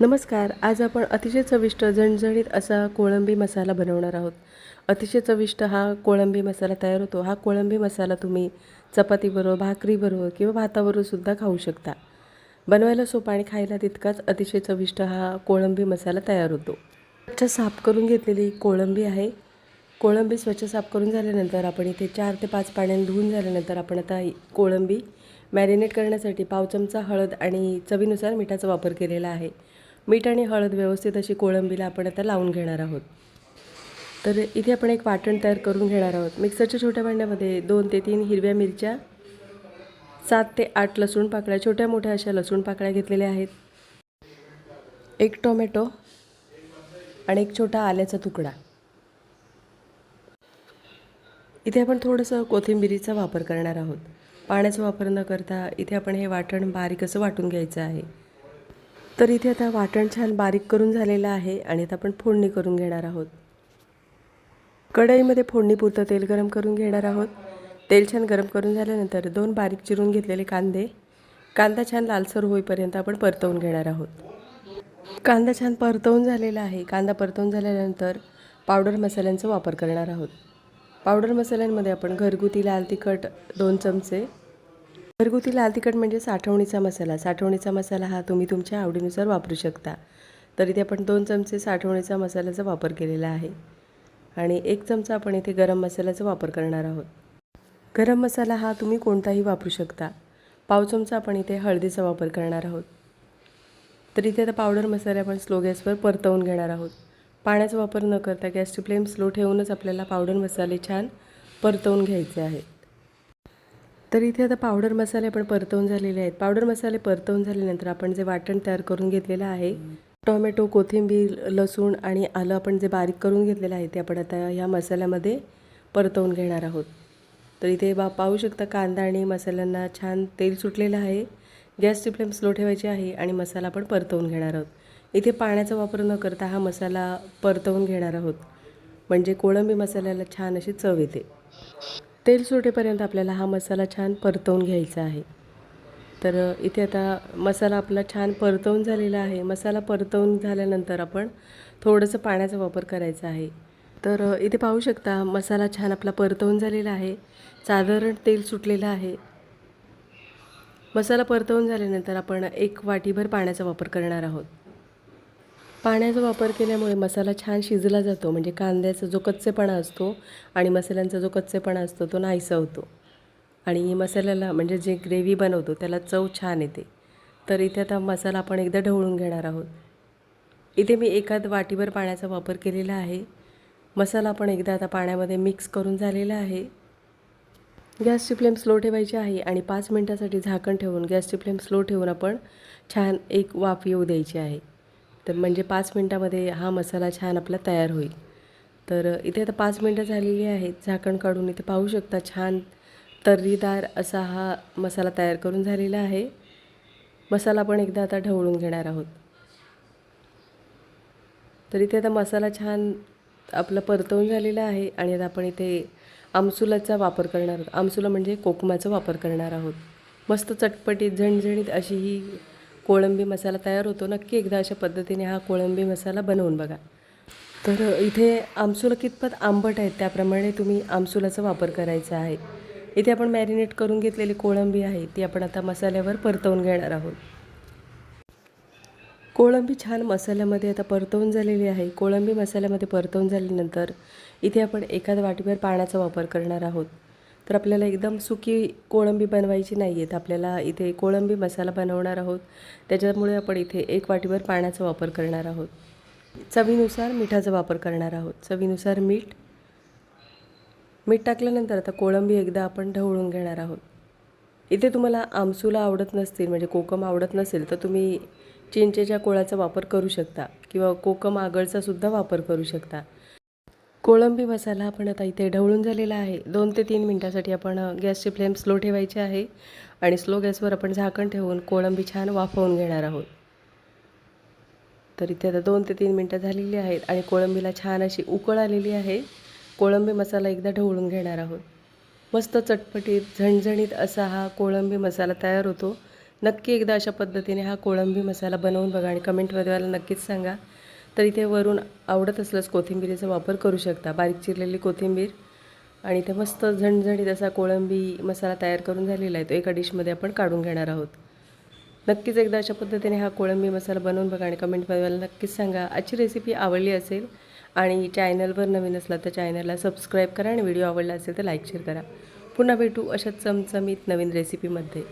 नमस्कार आज आपण अतिशय चविष्ट झणझणीत असा कोळंबी मसाला बनवणार आहोत. अतिशय चविष्ट हा कोळंबी मसाला तयार होतो. हा कोळंबी मसाला तुम्ही चपातीबरोबर भाकरीबरोबर किंवा भाताबरोबर सुद्धा खाऊ शकता. बनवायला सोपा आणि खायला तितकाच अतिशय चविष्ट हा कोळंबी मसाला तयार होतो. स्वच्छ साफ करून घेतलेली कोळंबी आहे. कोळंबी स्वच्छ साफ करून झाल्यानंतर आपण इथे चार ते पाच पाण्याने धुवून झाल्यानंतर आपण आता कोळंबी मॅरिनेट करण्यासाठी पाव चमचा हळद आणि चवीनुसार मिठाचा वापर केलेला आहे. मीठ आणि हळद व्यवस्थित अशी कोळंबीला आपण आता लावून घेणार आहोत. तर इथे आपण एक वाटण तयार करून घेणार आहोत. मिक्सरच्या छोट्या भांड्यामध्ये दोन ते तीन हिरव्या मिरच्या सात ते आठ लसूण पाकळ्या छोट्या मोठ्या अशा लसूण पाकळ्या घेतलेल्या आहेत. एक टोमॅटो आणि एक छोटा आल्याचा तुकडा. इथे आपण थोडंसं कोथिंबिरीचा वापर करणार आहोत. पाण्याचा वापर न करता इथे आपण हे वाटण बारीक असं वाटून घ्यायचं आहे. तर इथे आता वाटण छान बारीक करून झालेलं आहे आणि आता आपण फोडणी करून घेणार आहोत. कढईमध्ये फोडणीपुरतं तेल गरम करून घेणार आहोत. तेल छान गरम करून झाल्यानंतर दोन बारीक चिरून घेतलेले कांदे. कांदा छान लालसर होईपर्यंत आपण परतवून घेणार आहोत. कांदा छान परतवून झालेला आहे. कांदा परतवून झाल्यानंतर पावडर मसाल्यांचा वापर करणार आहोत. पावडर मसाल्यांमध्ये आपण घरगुती लाल तिखट दोन चमचे घरगुती लाल तिखट म्हणजे साठवणीचा मसाला. साठवणीचा मसाला हा तुम्ही तुमच्या आवडीनुसार वापरू शकता. तर इथे आपण दोन चमचे साठवणीचा मसाल्याचा वापर केलेला आहे. आणि एक चमचा आपण इथे गरम मसाल्याचा वापर करणार आहोत. गरम मसाला हा तुम्ही कोणताही वापरू शकता. पाव चमचा आपण इथे हळदीचा वापर करणार आहोत. तर इथे आता पावडर मसाले आपण स्लो गॅसवर परतवून घेणार आहोत. पाण्याचा वापर न करता गॅसची फ्लेम स्लो ठेवूनच आपल्याला पावडर मसाले छान परतवून घ्यायचे आहेत तर इथे आता पावडर मसाले आपण परतवून झालेले आहेत. पावडर मसाले परतवून झाल्यानंतर आपण जे वाटण तयार करून घेतलेलं आहे टोमॅटो कोथिंबीर लसूण आणि आलं आपण जे बारीक करून घेतलेलं आहे ते आपण आता ह्या मसाल्यामध्ये परतवून घेणार आहोत. तर इथे बा पाहू शकता कांदा आणि मसाल्यांना छान तेल सुटलेलं आहे. गॅसची फ्लेम स्लो ठेवायची आहे आणि मसाला आपण परतवून घेणार आहोत. इथे पाण्याचा वापर न करता हा मसाला परतवून घेणार आहोत. म्हणजे कोळंबी मसाल्याला छान अशी चव येते. तेल सुटेपर्यंत आपल्याला हा मसाला छान परतवून घ्यायचा आहे. तर इथे आता मसाला आपला छान परतवून झालेला आहे. मसाला परतवून झाल्यानंतर आपण थोडंसं पाण्याचा वापर करायचा आहे. तर इथे पाहू शकता मसाला छान आपला परतवून झालेला आहे. साधारण तेल सुटलेलं आहे. मसाला परतवून झाल्यानंतर आपण एक वाटीभर पाण्याचा वापर करणार आहोत. पाण्याचा वापर केल्यामुळे मसाला छान शिजला जातो. म्हणजे कांद्याचा जो कच्चेपणा असतो आणि मसाल्यांचा जो कच्चेपणा असतो तो नाहीसा होतो. आणि मसाल्याला म्हणजे जे ग्रेव्ही बनवतो त्याला चव छान येते. तर इथे आता मसाला आपण एकदा ढवळून घेणार आहोत. इथे मी एखाद वाटीभर पाण्याचा वापर केलेला आहे. मसाला आपण एकदा आता पाण्यामध्ये मिक्स करून झालेला आहे. गॅसची फ्लेम स्लो ठेवायची आहे आणि पाच मिनटासाठी झाकण ठेवून गॅसची फ्लेम स्लो ठेवून आपण छान एक वाफ येऊ द्यायची आहे. तर म्हणजे पाच मिनटामध्ये हा मसाला छान आपला तयार होईल. तर इथे आता पाच मिनटं झालेली आहेत. झाकण काढून इथे पाहू शकता छान तर्रीदार असा हा मसाला तयार करून झालेला आहे. मसाला आपण एकदा आता ढवळून घेणार आहोत. तर इथे आता मसाला छान आपला परतवून झालेला आहे आणि आता आपण इथे आमसुलाचा वापर करणार आहोत. आमसुला म्हणजे कोकमाचा वापर करणार आहोत. मस्त चटपटीत झणझणीत अशी ही कोळंबी मसाला तयार होतो. नक्की एकदा अशा पद्धतीने हा कोळंबी मसाला बनवून बघा. तर इथे आमसुलं कितपत आंबट आहेत त्याप्रमाणे तुम्ही आमसुलाचा वापर करायचा आहे. इथे आपण मॅरिनेट करून घेतलेली कोळंबी आहे ती आपण आता मसाल्यावर परतवून घेणार आहोत. कोळंबी छान मसाल्यामध्ये आता परतवून झालेली आहे. कोळंबी मसाल्यामध्ये परतवून झाल्यानंतर इथे आपण एखाद वाटीभर पाण्याचा वापर करणार आहोत. तर आपल्याला एकदम सुकी कोळंबी बनवायची नाही आहेत आपल्याला इथे कोळंबी मसाला बनवणार आहोत. त्याच्यामुळे आपण इथे एक वाटीभर पाण्याचा वापर करणार आहोत. चवीनुसार मिठाचा वापर करणार आहोत. चवीनुसार मीठ. मीठ टाकल्यानंतर आता कोळंबी एकदा आपण ढवळून घेणार आहोत. इथे तुम्हाला आमसूला आवडत नसतील म्हणजे कोकम आवडत नसेल तर तुम्ही चिंचेच्या कोळाचा वापर करू शकता किंवा कोकम आगळचासुद्धा वापर करू शकता. कोळंबी मसाला आपण आता इथे ढवळून झालेला आहे. दोन ते तीन मिनटासाठी आपण गॅसची फ्लेम स्लो ठेवायची आहे आणि स्लो गॅसवर आपण झाकण ठेवून कोळंबी छान वाफवून घेणार आहोत. तर इथे आता दोन ते तीन मिनटं झालेली आहेत आणि कोळंबीला छान अशी उकळ आलेली आहे. कोळंबी मसाला एकदा ढवळून घेणार आहोत. मस्त चटपटीत झणझणीत असा हा कोळंबी मसाला तयार होतो. नक्की एकदा अशा पद्धतीने हा कोळंबी मसाला बनवून बघा आणि कमेंटमध्ये मला नक्कीच सांगा. तर इथे वरून आवडत असल्यास कोथिंबीरीचा वापर करू शकता. बारीक चिरलेली कोथिंबीर आणि इथे मस्त झणझणीत असा कोळंबी मसाला तयार करून झालेला आहे. तो एका डिशमध्ये आपण काढून घेणार आहोत. नक्कीच एकदा अशा पद्धतीने हा कोळंबी मसाला बनवून बघा आणि कमेंटमध्ये मला नक्कीच सांगा. आजची रेसिपी आवडली असेल आणि चॅनलवर नवीन असला तर चॅनलला सबस्क्राईब करा आणि व्हिडिओ आवडला असेल तर लाईक शेअर करा. पुन्हा भेटू अशा चमचमीत नवीन रेसिपीमध्ये